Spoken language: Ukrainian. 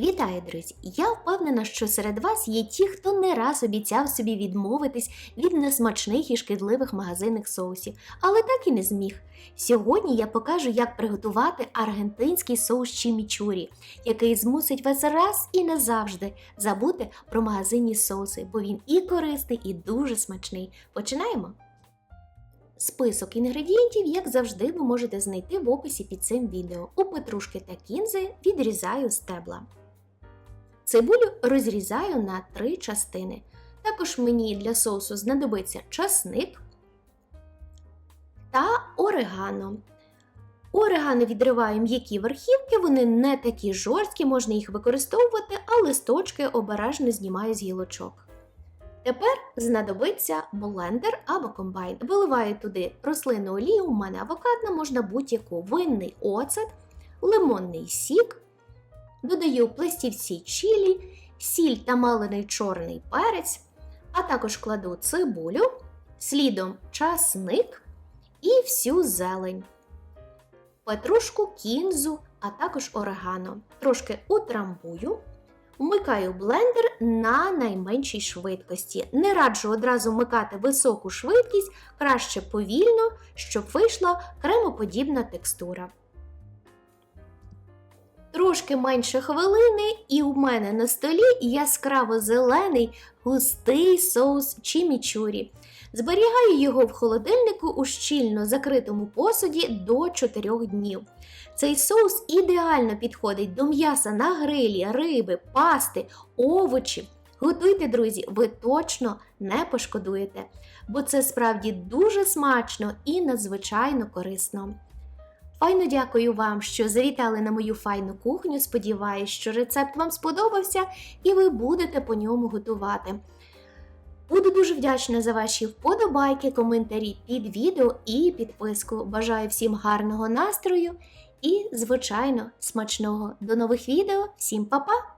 Вітаю, друзі! Я впевнена, що серед вас є ті, хто не раз обіцяв собі відмовитись від несмачних і шкідливих магазинних соусів, але так і не зміг. Сьогодні я покажу, як приготувати аргентинський соус чімічурі, який змусить вас раз і назавжди забути про магазинні соуси, бо він і корисний, і дуже смачний. Починаємо! Список інгредієнтів, як завжди, ви можете знайти в описі під цим відео. У петрушки та кінзи відрізаю стебла. Цибулю розрізаю на три частини. Також мені для соусу знадобиться часник та орегано. Орегано відриваю м'які верхівки, вони не такі жорсткі, можна їх використовувати, а листочки обережно знімаю з гілочок. Тепер знадобиться блендер або комбайн. Виливаю туди рослинну олію, у мене авокадна, можна будь-яку винний оцет, лимонний сік, додаю пластівці чілі, сіль та малений чорний перець, а також кладу цибулю, слідом часник і всю зелень, петрушку, кінзу, а також орегано. Трошки утрамбую. Вмикаю блендер на найменшій швидкості. Не раджу одразу вмикати високу швидкість, краще повільно, щоб вийшла кремоподібна текстура. Трошки менше хвилини, і у мене на столі яскраво зелений густий соус чімічурі. Зберігаю його в холодильнику у щільно закритому посуді до 4 днів. Цей соус ідеально підходить до м'яса на грилі, риби, пасти, овочів. Готуйте, друзі, ви точно не пошкодуєте, бо це справді дуже смачно і надзвичайно корисно. Файно дякую вам, що завітали на мою файну кухню. Сподіваюсь, що рецепт вам сподобався і ви будете по ньому готувати. Буду дуже вдячна за ваші вподобайки, коментарі під відео і підписку. Бажаю всім гарного настрою і, звичайно, смачного. До нових відео. Всім па-па!